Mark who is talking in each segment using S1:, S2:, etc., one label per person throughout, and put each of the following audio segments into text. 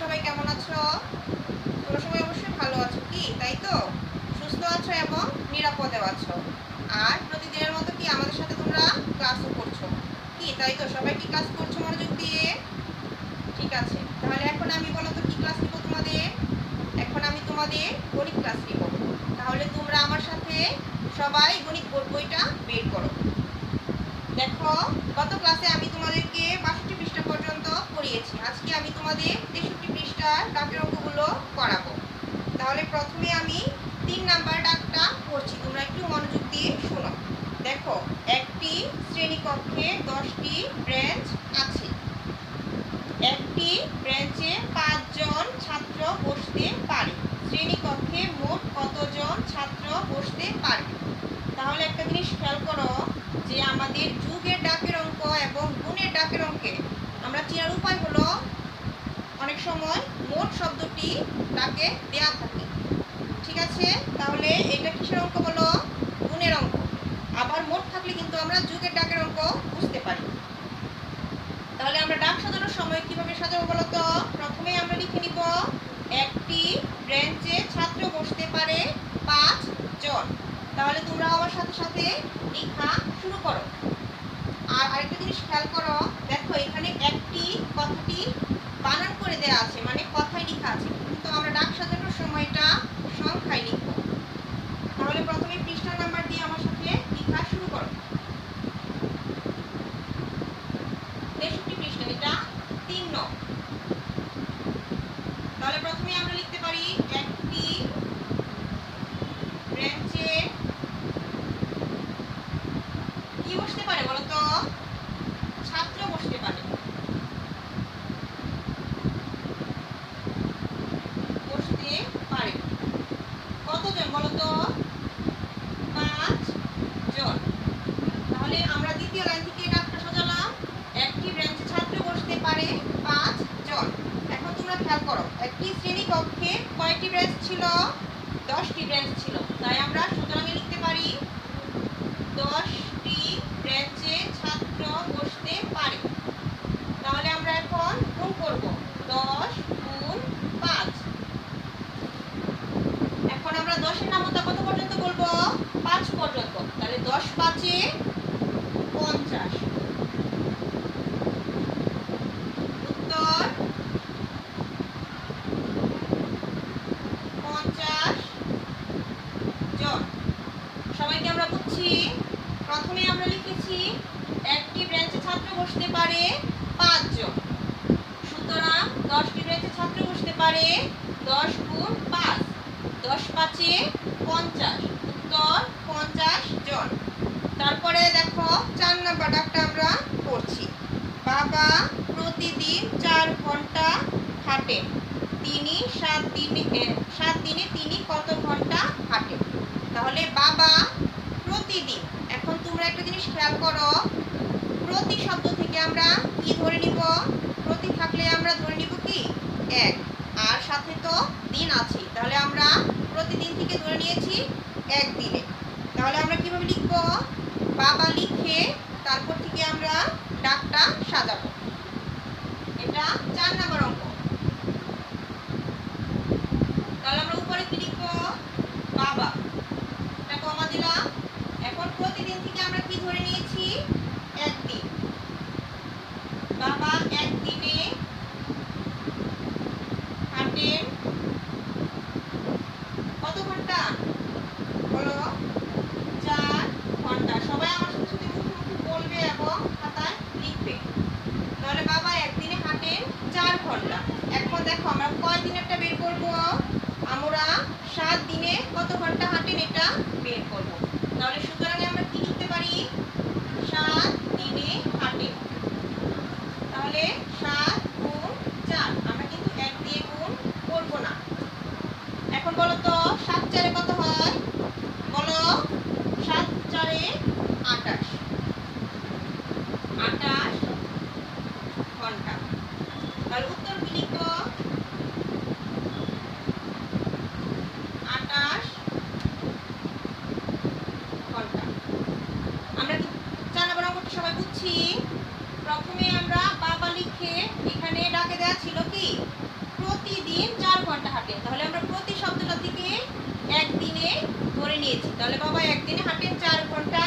S1: সবাই কেমন আছো? তোমরা সবাই অবশ্যই ভালো আছো। কি, তাই তো? সুস্থ আছো এবং নিরাপদে আছো। আর প্রতিদিনের মতো কি আমাদের সাথে তোমরা ক্লাসও করছ? কি, তাই তো? সবাই কি ক্লাস করছ মনোযোগ দিয়ে? ঠিক আছে। তাহলে এখন আমি বলো তো, কি ক্লাস নিব তোমাদের? এখন আমি তোমাদের গণিত ক্লাস নিব। তাহলে তোমরা আমার সাথে সবাই গণিত বোর্ড বইটা বের করো দেখো গত ক্লাসে আমি তোমাদেরকে বাষট্টি পৃষ্ঠা পর্যন্ত পড়িয়েছি আজকে আমি তোমাদের তেষট্টি পৃষ্ঠার ডাকের অঙ্কগুলো করাবো তাহলে প্রথমে আমি তিন নাম্বার ডাকটা পড়ছি। তোমরা একটু মনোযোগ দিয়ে শোনো। দেখো, একটি শ্রেণীকক্ষে দশটি ব্রেঞ্চ আছে। একটি ব্রেঞ্চে পাঁচজন ছাত্র বসতে পারে। শ্রেণীকক্ষে মোট কতজন ছাত্র বসতে পারে? তাহলে একটা জিনিস খেয়াল করো যে আমাদের যুগের ডাকের অঙ্ক এবং গুণের ডাকের অঙ্কে আমরা চেনার উপায় হলো অনেক সময় মোট শব্দটি তাকে দেয়া থাকে। ঠিক আছে? তাহলে এটা কিসের অঙ্ক বলো? গুণের অঙ্ক। আবার মোট থাকলে কিন্তু আমরা যুগের ডাকের অঙ্ক বুঝতে পারি তাহলে আমরা ডাক সাজানোর সময় কীভাবে সাজাবো বলো তো প্রথমে আমরা লিখে নিব একটি ব্রেঞ্চে ছাত্র বসতে পারে পাঁচ জন তাহলে তোমরা আমার সাথে সাথে লেখা শুরু করো আর আরেকটা জিনিস খেয়াল করো দেখো এখানে একটি কথাটি বানান করে দেয়া আছে মানে কথাই লেখা আছে কিন্তু আমরা ডাক সাজানোর সময়টা সংখ্যায় লিখব তাহলে প্রথমে পৃষ্ঠা নাম্বার দিয়ে আমার সাথে লেখা শুরু করো তেষট্টি পৃষ্ঠা এটা তিন নং তাহলে প্রথমে আমরা লিখতে পারি একটি ব্রেঞ্চে কি বসতে পারে বলো তো ছাত্র বসতে পারে বসতে পারে কতজন বলো তো পাঁচ জন তাহলে আমরা দ্বিতীয় লাইন থেকে ডাকটা সাজালাম একটি ব্রেঞ্চে ছাত্র বসতে পারে পাঁচ জন এখন তোমরা খেয়াল করো একটি শ্রেণি কক্ষে কয়টি ব্রেঞ্চ ছিল দশটি ব্রেঞ্চ ছিল তাই আমরা সুতরাং লিখতে পারি দশটি ব্রেঞ্চে ছাত্র বসতে পারে তাহলে আমরা এখন গুণ করব দশ গুণ পাঁচ এখন আমরা দশের নামতা কত পর্যন্ত বলব পাঁচ পর্যন্ত তাহলে দশ পাঁচে পঞ্চাশ। উত্তর পঞ্চাশ জন। সবাইকে আমরা বুঝছি? প্রথমে আমরা লিখেছি, একটি ব্রেঞ্চে ছাত্র বসতে পারে পাঁচজন। সুতরাং দশটি ব্রেঞ্চে ছাত্র বসতে পারে দশ গুণ পাঁচ। দশ পাঁচে পঞ্চাশ। উত্তর পঞ্চাশ জন। তারপরে দেখো চার নাম্বার ডাকটা আমরা করছি বাবা প্রতিদিন চার ঘণ্টা হাঁটেন তিনি সাত দিনে সাত দিনে তিনি কত ঘণ্টা হাঁটেন তাহলে বাবা প্রতিদিন, এখন তোমরা একটা জিনিস খেয়াল করো, প্রতি শব্দ থেকে আমরা কি ধরে নিব? প্রতি থাকলে আমরা ধরে নিব কি? এক। আর সাথে তো দিন আছে। তাহলে আমরা প্রতিদিন থেকে ধরে নিয়েছি একদিনে তাহলে আমরা কীভাবে লিখব? বাবা লিখে তারপর থেকে আমরা ঘণ্টা তাহলে উত্তরগুলি ক আটাশ ঘণ্টা। আমরা কি চালাবো অঙ্কটি সবাই বুঝছি? প্রথমে আমরা বাবা লিখে এখানে ডাকে দেওয়া ছিল কি? প্রতিদিন চার ঘণ্টা হাঁটেন তাহলে আমরা প্রতি শব্দটা থেকে একদিনে ধরে নিয়েছি। তাহলে বাবা একদিনে হাঁটেন চার ঘণ্টা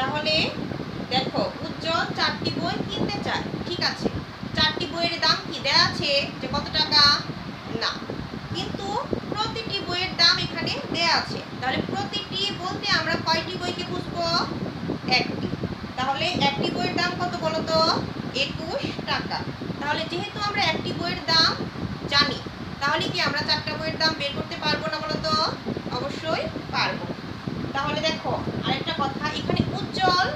S1: তাহলে দেখো, উজ্জ্বল চারটি বই কিনতে চায়। ঠিক আছে। চারটি বইয়ের দাম কি? দেয়া আছে যে কত টাকা? না। কিন্তু প্রতিটি বইয়ের দাম এখানে দেয়া আছে। তাহলে প্রতিটি বলতে আমরা কয়টি বইকে বুঝব একটি। তাহলে একটি বইয়ের দাম কত বলো তো? একুশ টাকা। তাহলে যেহেতু আমরা একটি বইয়ের দাম জানি, তাহলে কি আমরা চারটা বইয়ের দাম বের করতে পারব না বলো তো? অবশ্যই পারব। তাহলে দেখো, আরেকটা কথা, এখানে উজ্জ্বল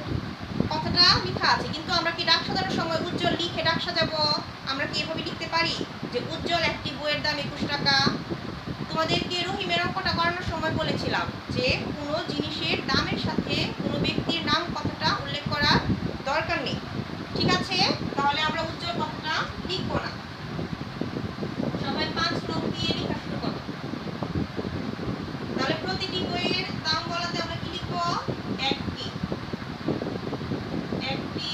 S1: কথাটা লেখা আছে, কিন্তু আমরা কি ডাক সাজানোর সময় উজ্জ্বল লিখে ডাক সাজাবো? আমরা কি এভাবে লিখতে পারি? যে উজ্জ্বল একটি বইয়ের দাম একুশ টাকা। তোমাদেরকে রহিমের অঙ্কটা করানোর সময় বলেছিলাম যে, কোনো জিনিসের দামের সাথে কোনো ব্যক্তির নাম কথাটা উল্লেখ করার দরকার নেই। ঠিক আছে? তাহলে আমরা উজ্জ্বল কথাটা লিখব না সবাই পাঁচ নং দিয়ে লেখা শুরু করো তাহলে প্রতিটি বইয়ের দাম বলাতে আমরা কি লিখব একটি একটি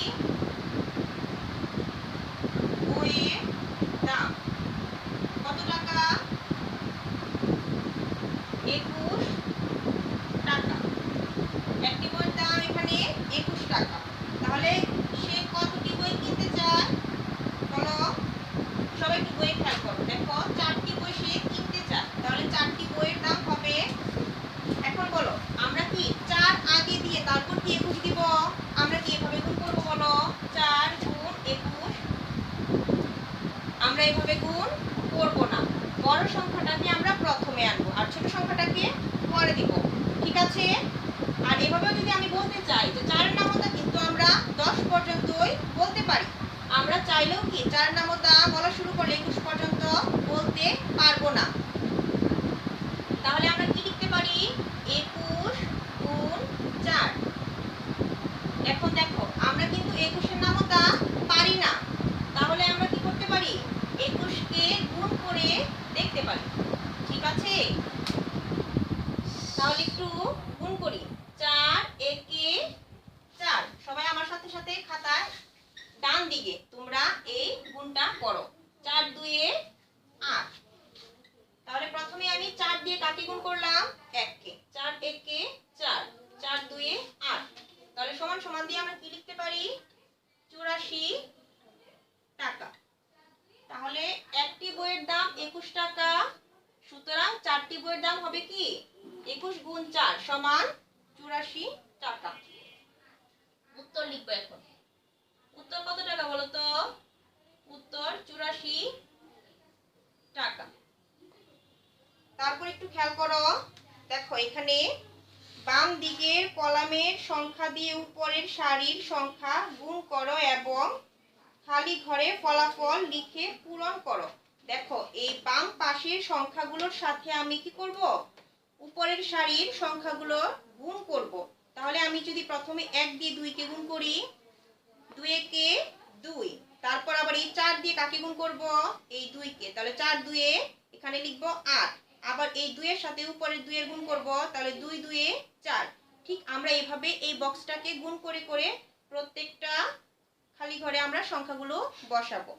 S1: বইয়ের দাম কত টাকা একুশ টাকা একটি বইয়ের দাম এখানে একুশ টাকা তাহলে সে কতটি বই কিনতে চায় বলো সবাই একটু বই খেয়াল করো দেখো চারটি বই সে কিনতে চায় তাহলে চারটি বইয়ের দাম হবে এখন বলো আমরা কি চার আগে দিয়ে তারপর কি একুশ দিব আমরা কি এভাবে গুণ করব বলো চার গুণ একুশ আমরা এভাবে গুণ করব না। বড় সংখ্যাটাকে আমরা প্রথমে আনব, আর ছোট সংখ্যাটাকে পরে দিব। ঠিক আছে? আর এভাবেও যদি আমি বলতে চাই যে চারের নামতা কিন্তু আমরা দশ পর্যন্তই বলতে পারি। আমরা চাইলেও কি চার নামতা বলা শুরু করলে একুশ পর্যন্ত বলতে পারব না। তাহলে আমরা কি লিখতে পারি? একুশ গুণ চার। এখন দেখো, আমরা কিন্তু একুশের নামতা পারি না তাহলে আমরা কি করতে পারি একুশকে গুণ করে দেখতে পারি ঠিক আছে তাহলে একটু গুণ করি চার একে চার সবাই আমার সাথে সাথে খাতায় ডান দিকে তোমরা এই গুণটা করো চার দুয়ে আট তাহলে প্রথমে আমি চার দিয়ে গুণ করলাম এককে। চার। একে চার। চার দুয়ে আট। তাহলে সমান সমান দিয়ে আমরা কি লিখতে পারি? চুরাশি টাকা। তাহলে একটি বইয়ের দাম একুশ টাকা। সুতরাং চারটি বইয়ের দাম হবে কি? একুশ গুণ চার সমান চুরাশি টাকা। উত্তর লিখব এখন। উত্তর কত টাকা বলো তো উত্তর চুরাশি টাকা। তারপর একটু খেয়াল করো। দেখো, এখানে বাম দিকের কলামের সংখ্যা দিয়ে উপরের সারির সংখ্যা গুণ করো এবং খালি ঘরে ফলাফল লিখে পূরণ করো। দেখো, এই বাম পাশের সংখ্যাগুলোর সাথে আমি কি করব? উপরের সারির সংখ্যাগুলো গুণ করব। তাহলে আমি যদি প্রথমে এক দিয়ে দুইকে গুণ করি একে দুই। তারপর আবার এই চার দিয়ে কাকে গুণ করব? এই দুইকে। তাহলে চার দুয়ে এখানে লিখব আট। আবার এই দুইয়ের সাথে উপরের দুইয়ের গুণ করব, তাহলে দুই দুয়ে চার। ঠিক আমরা এভাবে এই বক্সটাকে গুণ করে করে প্রত্যেকটা খালি ঘরে আমরা সংখ্যাগুলো বসাবো।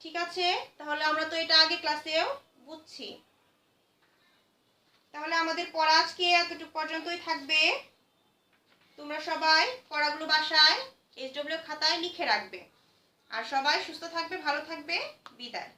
S1: ঠিক আছে? তাহলে আমরা তো এটা আগে ক্লাসেও বুঝছি। তাহলে আমাদের পড়া আজকে এতটুকু পর্যন্তই থাকবে। তোমরা সবাই পড়াগুলো বাসায় এসডব্লিউ খাতায় লিখে রাখবে। আর সবাই সুস্থ থাকবে, ভালো থাকবে। বিদায়।